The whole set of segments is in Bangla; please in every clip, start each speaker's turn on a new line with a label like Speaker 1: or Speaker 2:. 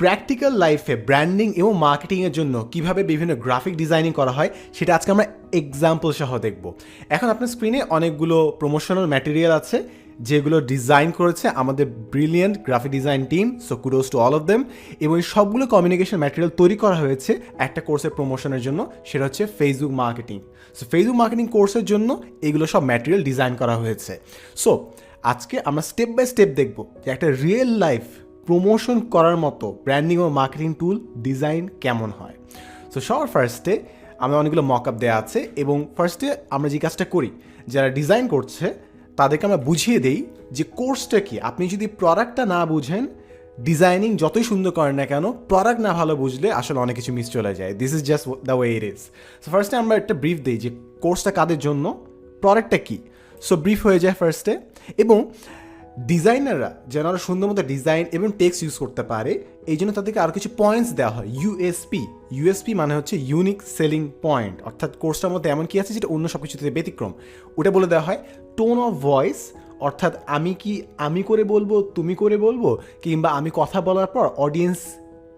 Speaker 1: প্র্যাকটিক্যাল লাইফে ব্র্যান্ডিং এবং মার্কেটিংয়ের জন্য কীভাবে বিভিন্ন গ্রাফিক ডিজাইনিং করা হয়, সেটা আজকে আমরা এক্সাম্পল সহ দেখব। এখন আপনার স্ক্রিনে অনেকগুলো প্রমোশনাল ম্যাটেরিয়াল আছে, যেগুলো ডিজাইন করেছে আমাদের brilliant graphic design team so kudos to all of them এবং এই সবগুলো কমিউনিকেশন ম্যাটেরিয়াল তৈরি করা হয়েছে একটা কোর্সের প্রমোশনের জন্য, সেটা হচ্ছে Facebook marketing so Facebook marketing কোর্সের জন্য এগুলো সব ম্যাটেরিয়াল ডিজাইন করা হয়েছে। সো আজকে আমরা স্টেপ বাই স্টেপ দেখব যে একটা রিয়েল লাইফ প্রমোশন করার মতো ব্র্যান্ডিং ও মার্কেটিং টুল ডিজাইন কেমন হয়? সো সবার ফার্স্টে আমরা অনেকগুলো মক আপ দেওয়া আছে এবং ফার্স্টে আমরা যে কাজটা করি, যারা ডিজাইন করছে, তাদেরকে আমরা বুঝিয়ে দেই যে কোর্সটা কি। আপনি যদি প্রোডাক্টটা না বুঝেন ডিজাইনিং যতই সুন্দর করেন না কেন প্রোডাক্ট না ভালো বুঝলে আসলে অনেক কিছু মিস চলে যায়। This is just the way it is so ফার্স্টে আমরা একটা ব্রিফ দিই যে কোর্সটা কাদের জন্য প্রোডাক্টটা কী। সো ব্রিফ হয়ে যায় ফার্স্টে এবং ডিজাইনাররা যেন আরও সুন্দর মতো ডিজাইন এবং টেক্সট ইউজ করতে পারে, এই জন্য তাদেরকে আরও কিছু পয়েন্টস দেওয়া হয়। ইউএসপি ইউএসপি মানে হচ্ছে ইউনিক সেলিং পয়েন্ট অর্থাৎ কোর্সটার মধ্যে এমন কি আছে যেটা অন্য সব কিছুতে ব্যতিক্রম। ওটা বলে দেওয়া হয় টোন অফ ভয়েস অর্থাৎ আমি কি, আমি করে বলব, তুমি করে বলব, কিংবা আমি কথা বলার পর অডিয়েন্স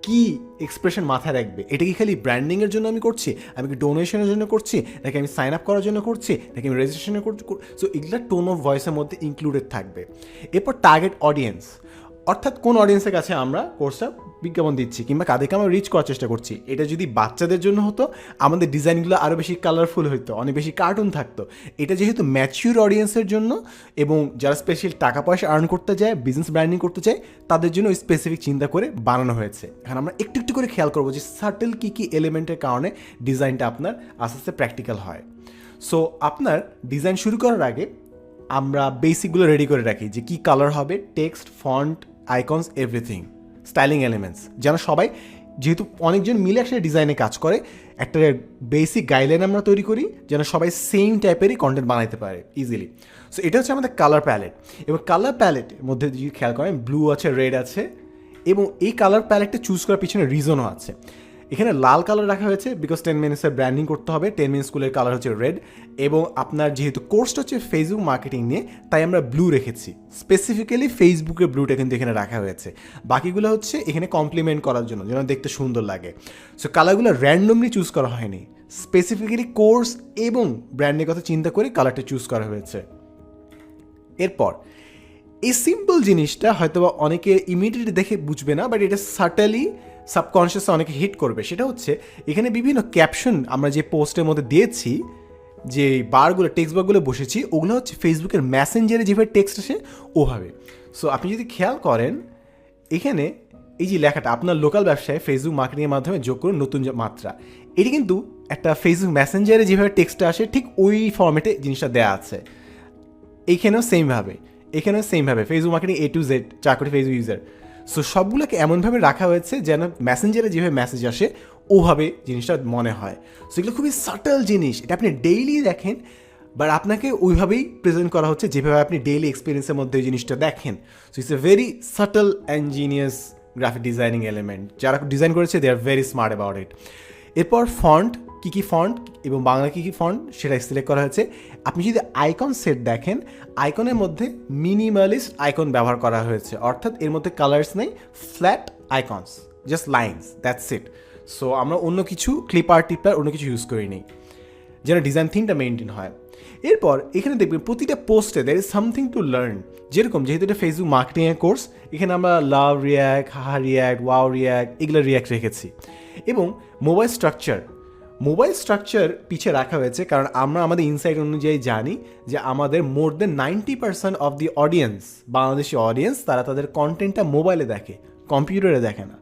Speaker 1: কি এক্সপ্রেশন মাথায় রাখবে? এটা কি খালি ব্র্যান্ডিংয়ের জন্য আমি করছি? আমি কি ডোনেশনের জন্য করছি? নাকি আমি সাইন আপ করার জন্য করছি? নাকি আমি রেজিস্ট্রেশনের করছি সো এগুলো টোন অফ ভয়েসের মধ্যে ইনক্লুডেড থাকবে। এরপর টার্গেট অডিয়েন্স অর্থাৎ কোন অডিয়েন্সের কাছে আমরা কোর্সটা বিজ্ঞাপন দিচ্ছি কিংবা কাদেরকে আমরা রিচ করার চেষ্টা করছি? এটা যদি বাচ্চাদের জন্য হতো, আমাদের ডিজাইনগুলো আরও বেশি কালারফুল হতো অনেক বেশি কার্টুন থাকতো। এটা যেহেতু ম্যাচিউর অডিয়েন্সের জন্য এবং যারা স্পেশাল টাকা পয়সা আর্ন করতে চায় বিজনেস ব্র্যান্ডিং করতে চায়, তাদের জন্য স্পেসিফিক চিন্তা করে বানানো হয়েছে। এখন আমরা একটু একটু করে খেয়াল করব যে সাটেল কী কী এলিমেন্টের কারণে ডিজাইনটা আপনার আস্তে আস্তে প্র্যাকটিক্যাল হয়। সো আপনার ডিজাইন শুরু করার আগে আমরা বেসিকগুলো রেডি করে রাখি যে কী কালার হবে text font icons everything styling elements যেন সবাই, যেহেতু অনেকজন মিলে একসাথে ডিজাইনে কাজ করে, একটা বেসিক গাইডলাইন আমরা তৈরি করি, যেন সবাই সেম টাইপেরই কন্টেন্ট বানাইতে পারে ইজিলি সো এটা হচ্ছে আমাদের কালার প্যালেট এবং কালার প্যালেটের মধ্যে যদি খেয়াল করেন ব্লু আছে রেড আছে, এবং এই কালার প্যালেটটা চুজ করার পিছনে রিজনও আছে। এখানে লাল কালার রাখা হয়েছে বিকজ টেন মিনিটসের ব্র্যান্ডিং করতে হবে। টেন মিনিট স্কুলের কালার হচ্ছে রেড এবং আপনার যেহেতু কোর্সটা হচ্ছে ফেসবুক মার্কেটিং নিয়ে, তাই আমরা ব্লু রেখেছি। স্পেসিফিক্যালি ফেসবুকের ব্লুটা কিন্তু এখানে রাখা হয়েছে। বাকিগুলো হচ্ছে এখানে কমপ্লিমেন্ট করার জন্য, যেন দেখতে সুন্দর লাগে। সো কালারগুলো র্যান্ডমলি চুজ করা হয়নি। স্পেসিফিক্যালি কোর্স এবং ব্র্যান্ডের কথা চিন্তা করে কালারটা চুজ করা হয়েছে। এরপর এই সিম্পল জিনিসটা হয়তো বা অনেকে ইমিডিয়েটলি দেখে বুঝবে না বাট এটা সার্টালি সাবকনশিয়াসে অনেকে হিট করবে। সেটা হচ্ছে, এখানে বিভিন্ন ক্যাপশন আমরা যে পোস্টের মধ্যে দিয়েছি, যে বারগুলো টেক্সট বারগুলো বসেছি, ওগুলো হচ্ছে ফেসবুকের মেসেঞ্জারে যেভাবে টেক্সট আসে, ওভাবে। সো আপনি যদি খেয়াল করেন, এখানে এই যে লেখাটা, আপনার লোকাল ব্যবসায় ফেসবুক মার্কেটিংয়ের মাধ্যমে যোগ করুন নতুন মাত্রা। এটি কিন্তু একটা ফেসবুক ম্যাসেঞ্জারে যেভাবে টেক্সটটা আসে, ঠিক ওই ফর্মেটে জিনিসটা দেওয়া আছে। এইখানেও সেমভাবে এখানেও সেমভাবে Facebook marketing A to Z চার কোটি ফেসবুক ইউজার সো সবগুলোকে এমনভাবে রাখা হয়েছে যেন মেসেঞ্জারে যেভাবে মেসেজ আসে, ওভাবে জিনিসটা মনে হয়। সো এগুলো খুবই সাটল জিনিস, এটা আপনি ডেইলি দেখেন বাট আপনাকে ওইভাবেই প্রেজেন্ট করা হচ্ছে যেভাবে আপনি ডেইলি এক্সপিরিয়েন্সের মধ্যে ওই জিনিসটা দেখেন। So it's a very subtle and graphic designing element যারা ডিজাইন করেছে they are very smart about it এরপর ফন্ট কী কী ফন্ট এবং বাংলা কী কী ফন্ট সেটা সিলেক্ট করা হয়েছে। আপনি যদি আইকন সেট দেখেন আইকনের মধ্যে মিনিমালিস্ট আইকন ব্যবহার করা হয়েছে। অর্থাৎ এর মধ্যে কালার্স নেই flat icons just lines that's it so আমরা অন্য কিছু ক্লিপার টিপার অন্য কিছু ইউজ করি নেই যেন ডিজাইন থিমটা মেনটেন হয়। এরপর এখানে দেখবেন প্রতিটা পোস্টে there is something to learn যেরকম যেহেতু এটা ফেসবুক মার্কেটিংয়ের কোর্স এখানে আমরা love react haha react wow react এগুলো রিয়াক্ট রেখেছি। এবং মোবাইল স্ট্রাকচার মোবাইল স্ট্রাকচার পিছিয়ে রাখা হয়েছে কারণ আমরা আমাদের ইনসাইট অনুযায়ী জানি যে আমাদের more than ninety percent of the audience Bangladeshi audience তারা তাদের কন্টেন্টটা মোবাইলে দেখে কম্পিউটারে দেখে না।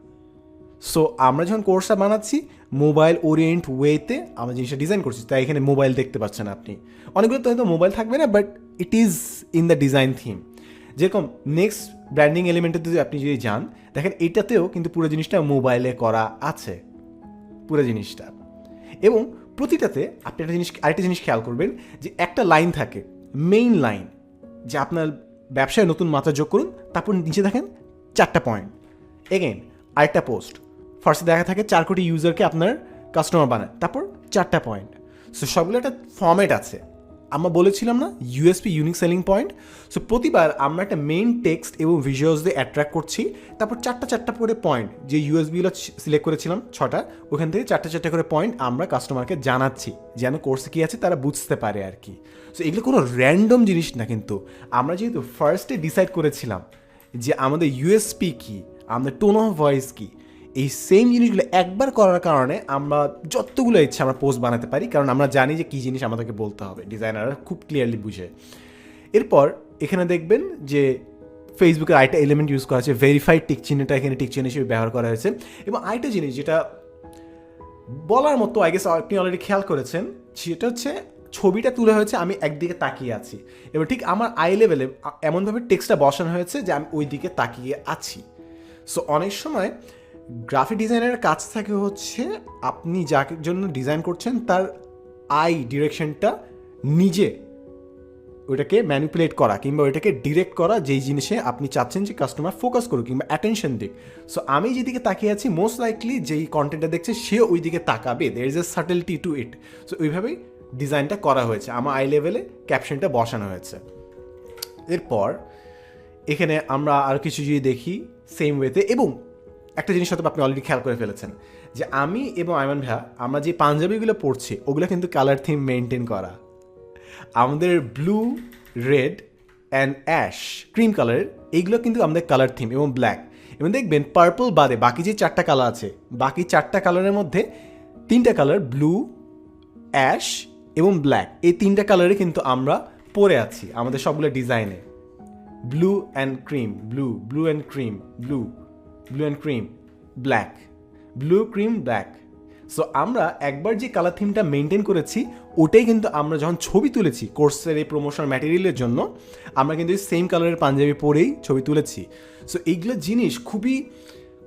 Speaker 1: সো আমরা যখন কোর্সটা বানাচ্ছি মোবাইল ওরিয়েন্ট ওয়েতে আমরা জিনিসটা ডিজাইন করছি, তাই এখানে মোবাইল দেখতে পাচ্ছেন আপনি। অনেকগুলো তো হয়তো মোবাইল থাকবে না but it is in the design theme যেরকম নেক্সট ব্র্যান্ডিং এলিমেন্টের যদি আপনি যদি যান, দেখেন এটাতেও কিন্তু পুরো জিনিসটা মোবাইলে করা আছে। পুরো জিনিসটা। এবং প্রতিটাতে আপনি একটা জিনিস, আরেকটা জিনিস খেয়াল করবেন, যে একটা লাইন থাকে মেইন লাইন যে আপনার ব্যবসায় নতুন মাত্রা যোগ করুন, তারপর নিচে দেখেন চারটা পয়েন্ট এগেন আরেকটা পোস্ট ফার্স্টে দেখা থাকে চার কোটি ইউজারকে আপনার কাস্টমার বানায়। তারপর চারটা পয়েন্ট সো সবগুলো একটা ফর্মেট আছে। আমরা বলেছিলাম না USP unique selling point so প্রতিবার আমরা একটা মেইন টেক্সট এবং ভিজুয়ালস দিয়ে অ্যাট্রাক্ট করছি। তারপর চারটা চারটা করে পয়েন্ট যে ইউএসবিগুলো সিলেক্ট করেছিলাম, ছটা, ওখান থেকে চারটা চারটা করে পয়েন্ট আমরা কাস্টমারকে জানাচ্ছি। যেন কোর্সে কী আছে তারা বুঝতে পারে আর কি। সো এগুলো কোনো র্যান্ডম জিনিস না কিন্তু। আমরা যেহেতু ফার্স্টে ডিসাইড করেছিলাম যে আমাদের ইউএসপি কী, আমাদের টোন অফ ভয়েস কী এই সেম জিনিসগুলো একবার করার কারণে আমরা যতগুলো ইচ্ছে আমরা পোস্ট বানাতে পারি, কারণ আমরা জানি যে কী জিনিস আমাদেরকে বলতে হবে। ডিজাইনাররা খুব ক্লিয়ারলি বুঝে। এরপর এখানে দেখবেন যে ফেসবুকের আরেকটা এলিমেন্ট ইউজ করা হয়েছে ভেরিফাইড টিক চিহ্নটা এখানে টিক চিহ্ন হিসেবে ব্যবহার করা হয়েছে। এবং আরেকটা জিনিস যেটা বলার মতো আই গেস আপনি অলরেডি খেয়াল করেছেন, সেটা হচ্ছে ছবিটা তুলে হয়েছে, আমি একদিকে তাকিয়ে আছি। এবার ঠিক আমার আই লেভেলে এমনভাবে টেক্সটটা বসানো হয়েছে যে আমি ওই দিকে তাকিয়ে আছি। সো অনেক সময় গ্রাফিক ডিজাইনারের কাজ থাকে হচ্ছে, আপনি যাকে জন্য ডিজাইন করছেন, তার আই ডিরেকশনটা নিজে ওইটাকে ম্যানিপুলেট করা কিংবা ওইটাকে ডিরেক্ট করা যেই জিনিসে আপনি চাচ্ছেন যে কাস্টমার ফোকাস করুক কিংবা অ্যাটেনশন দিক। সো আমি যেদিকে তাকিয়ে আছি মোস্ট লাইকলি যেই কন্টেন্টটা দেখছে, সে ওই দিকে তাকাবে। There is a subtlety to it so ওইভাবেই ডিজাইনটা করা হয়েছে। আমার আই লেভেলে ক্যাপশনটা বসানো হয়েছে। এরপর, এখানে আমরা আর কিছু যদি দেখি সেম ওয়েতে এবং একটা জিনিস হয়তো আপনি অলরেডি খেয়াল করে ফেলেছেন, যে আমি এবং আয়মান ভাইয়া, আমরা যে পাঞ্জাবিগুলো পড়ছি ওগুলো কিন্তু কালার থিম মেনটেন করা। আমাদের blue red and ash cream কালারের এইগুলো কিন্তু আমাদের কালার থিম এবং ব্ল্যাক এবং দেখবেন পার্পল বাদে বাকি যে চারটা কালার আছে, বাকি চারটা কালারের মধ্যে তিনটা কালার ব্লু অ্যাশ এবং ব্ল্যাক এই তিনটা কালারে কিন্তু আমরা পরে আছি, আমাদের সবগুলো ডিজাইনে blue and cream blue blue and cream blue blue and cream black blue cream black so আমরা একবার যে কালার থিমটা মেনটেন করেছি, ওটাই কিন্তু আমরা যখন ছবি তুলেছি কোর্সের এই প্রমোশন ম্যাটেরিয়ালের জন্য, আমরা কিন্তু সেম কালারের পাঞ্জাবি পরেই ছবি তুলেছি। সো এইগুলো জিনিস খুবই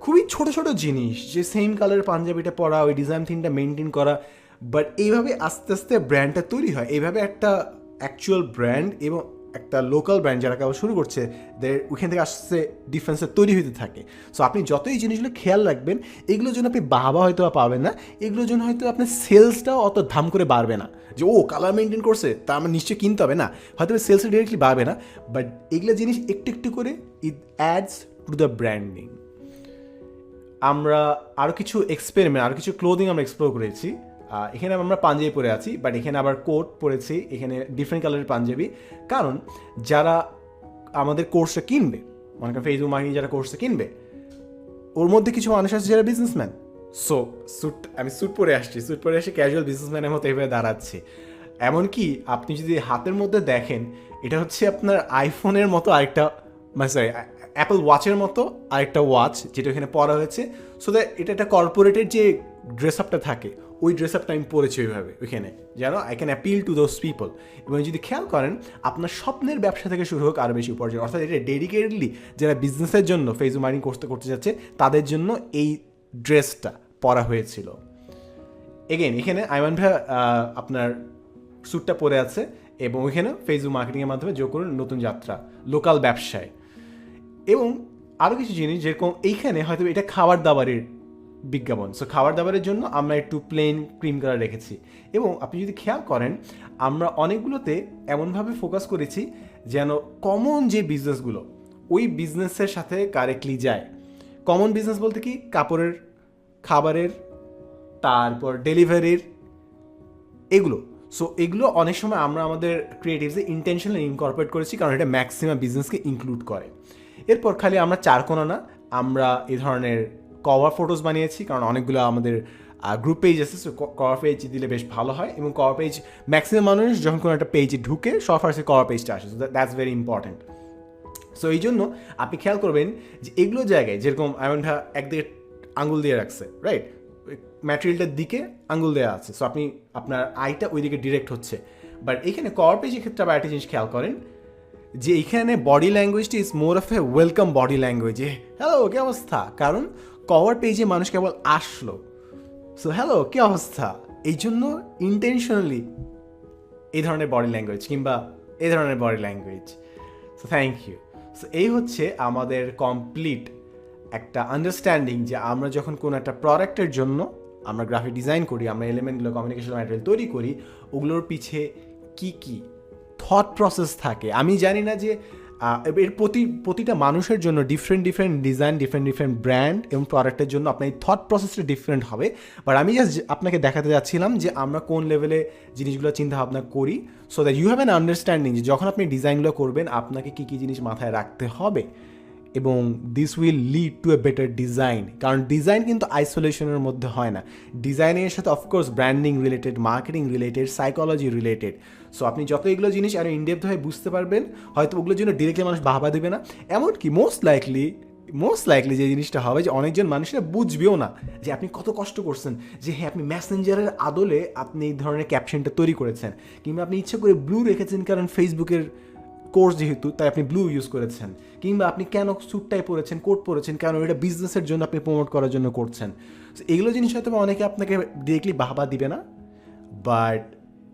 Speaker 1: খুবই ছোট ছোট জিনিস যে সেম কালারের পাঞ্জাবিটা পরা, ওই ডিজাইন থিমটা মেনটেন করা বাট এইভাবে আস্তে আস্তে ব্র্যান্ডটা তৈরি হয়। এইভাবে একটা অ্যাকচুয়াল ব্র্যান্ড এবং একটা লোকাল ব্র্যান্ড যারা কেবল শুরু করছে, দের ওইখান থেকে আসছে ডিফারেন্সটা তৈরি হতে থাকে। সো আপনি যতই জিনিসগুলো খেয়াল রাখবেন, এগুলোর জন্য আপনি বাহবা হয়তো পাবেন না, এগুলোর জন্য হয়তো আপনার সেলসটাও অত ধাম করে বাড়বে না। যে, ও কালার মেনটেন করছে, তা আমার নিশ্চয়ই কিনতে হবে। না, হয়তো সেলসে ডিরেক্টলি বাড়বে না বাট এগুলো জিনিস একটু একটু করে it adds to the branding আমরা আরও কিছু এক্সপেরিমেন্ট আরও কিছু ক্লোদিং আমরা এক্সপ্লোর করেছি। এখানে আমরা পাঞ্জাবি পরে আছি বাট এখানে আবার কোট পরেছি, এখানে ডিফারেন্ট কালারের পাঞ্জাবি। কারণ যারা আমাদের কোর্সটা কিনবে, মনে করেন ফেসবুক মার্কেটিং যারা কোর্সটা কিনবে, ওর মধ্যে কিছু মানুষ আছে যারা বিজনেসম্যান সো স্যুট আমি স্যুট পরে আসছি স্যুট পরে এসে ক্যাজুয়াল বিজনেসম্যানের মতো এইভাবে দাঁড়াচ্ছি। এমনকি আপনি যদি হাতের মধ্যে দেখেন, এটা হচ্ছে আপনার আইফোনের মতো আরেকটা মানে সরি অ্যাপল ওয়াচের মতো আরেকটা ওয়াচ যেটা এখানে পরা হয়েছে। সো দ্যাট এটা একটা কর্পোরেটের যে ড্রেস আপটা থাকে, ওই ড্রেস আপটা আমি পরেছি ওইভাবে ওইখানে। যেন I can appeal to those people এবং যদি খেয়াল করেন, আপনার স্বপ্নের ব্যবসা থেকে শুরু হোক আরও বেশি উপার্জন। অর্থাৎ এটা ডেডিকেটেডলি যারা বিজনেসের জন্য ফেসবুক মার্কেটিং করতে করতে যাচ্ছে, তাদের জন্য এই ড্রেসটা পরা হয়েছিল। এগেন এখানে আইমান ভাই আপনার স্যুটটা পরে আছে এবং ওইখানে ফেসবুক মার্কেটিংয়ের মাধ্যমে যোগ করুন নতুন যাত্রা লোকাল ব্যবসায়। এবং আরও কিছু জিনিস যেরকম এইখানে হয়তো এটা খাবার দাবারের বিজ্ঞাপন। সো খাবার দাবারের জন্য আমরা একটু প্লেন ক্রিম কালার রেখেছি। এবং আপনি যদি খেয়াল করেন, আমরা অনেকগুলোতে এমনভাবে ফোকাস করেছি যেন কমন যে বিজনেসগুলো ওই বিজনেসের সাথে কারেক্টলি যায়। কমন বিজনেস বলতে কি? কাপড়ের, খাবারের, তারপর ডেলিভারির এগুলো। সো এগুলো অনেক সময় আমরা আমাদের ক্রিয়েটিভসে ইন্টেনশনালি ইনকর্পোরেট করেছি কারণ এটা ম্যাক্সিমাম বিজনেসকে ইনক্লুড করে। এরপর খালি আমরা চার চারকোনা না, আমরা এ ধরনের কভার ফটোস বানিয়েছি, কারণ অনেকগুলো আমাদের গ্রুপ পেজ আছে সো কভার পেজ দিলে বেশ ভালো হয় এবং কভার পেজ ম্যাক্সিমাম মানুষ যখন কোনো একটা পেজে ঢুকে সব কভার পেজটা আসে so that's very important so এই জন্য আপনি খেয়াল করবেন যে এগুলো জায়গায় যেরকম এমনটা একদিকে আঙুল দিয়ে রাখছে রাইট ম্যাটেরিয়ালটার দিকে আঙুল দেওয়া আছে সো আপনি আপনার আইটা ওই দিকে ডিরেক্ট হচ্ছে। বাট এখানে কভার পেজের ক্ষেত্রে আবার একটা জিনিস খেয়াল করেন যে এখানে body ল্যাঙ্গুয়েজটি is more of a welcome body language hello কি অবস্থা? কারণ কভার পেজে মানুষ কেবল আসলো। সো হ্যালো কি অবস্থা? এই জন্য ইন্টেনশনালি এই ধরনের বডি ল্যাঙ্গুয়েজ কিংবা এই ধরনের body language so thank you so এই হচ্ছে আমাদের কমপ্লিট একটা আন্ডারস্ট্যান্ডিং যে আমরা যখন কোনো একটা প্রোডাক্টের জন্য আমরা গ্রাফিক ডিজাইন করি, আমরা এলিমেন্টগুলো কমিউনিকেশন ম্যাটেরিয়াল তৈরি করি, ওগুলোর পিছে কি কি থট প্রসেস থাকে। আমি জানি না যে এর প্রতি, প্রতিটা মানুষের জন্য different different design different different brand এবং প্রোডাক্টের জন্য আপনার এই থট প্রসেসটা ডিফারেন্ট হবে। বাট আমি জাস্ট আপনাকে দেখাতে যাচ্ছিলাম যে আমরা কোন লেভেলে জিনিসগুলো চিন্তা ভাবনা করি। So that you have an understanding যে যখন আপনি ডিজাইনগুলো করবেন, আপনাকে কী কী জিনিস মাথায় রাখতে হবে? এবং this will lead to a better design কারণ ডিজাইন কিন্তু আইসোলেশনের মধ্যে হয় না। ডিজাইনের সাথে of course branding related marketing related psychology related so আপনি যত এগুলো জিনিস আরও ইনডেপথ হয়ে বুঝতে পারবেন, হয়তো ওগুলোর জন্য ডিরেক্টলি মানুষ বাহবা দেবে না। এমনকি মোস্ট লাইকলি মোস্ট লাইকলি যে জিনিসটা হবে যে অনেকজন মানুষরা বুঝবেও না যে আপনি কত কষ্ট করছেন, যে হ্যাঁ আপনি ম্যাসেঞ্জারের আদলে আপনি এই ধরনের ক্যাপশনটা তৈরি করেছেন। কিংবা আপনি ইচ্ছে করে ব্লু রেখেছেন, কারণ ফেসবুকের কোর্স যেহেতু, তাই আপনি ব্লু ইউজ করেছেন। কিংবা আপনি কেন স্যুটটাই পরেছেন কোট পরেছেন কেন এটা বিজনেসের জন্য আপনি প্রমোট করার জন্য করছেন। এগুলো জিনিস হয়তো অনেকে আপনাকে ডিরেক্টলি বাহবা দিবে না but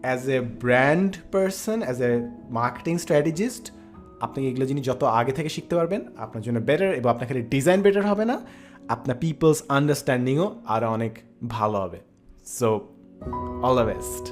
Speaker 1: as a brand person as a marketing strategist আপনি এগুলো জিনিস যত আগে থেকে শিখতে পারবেন, আপনার জন্য বেটার এবং আপনার খালি ডিজাইন বেটার হবে না, আপনার পিপলস আন্ডারস্ট্যান্ডিংও আরও অনেক ভালো হবে। So all the best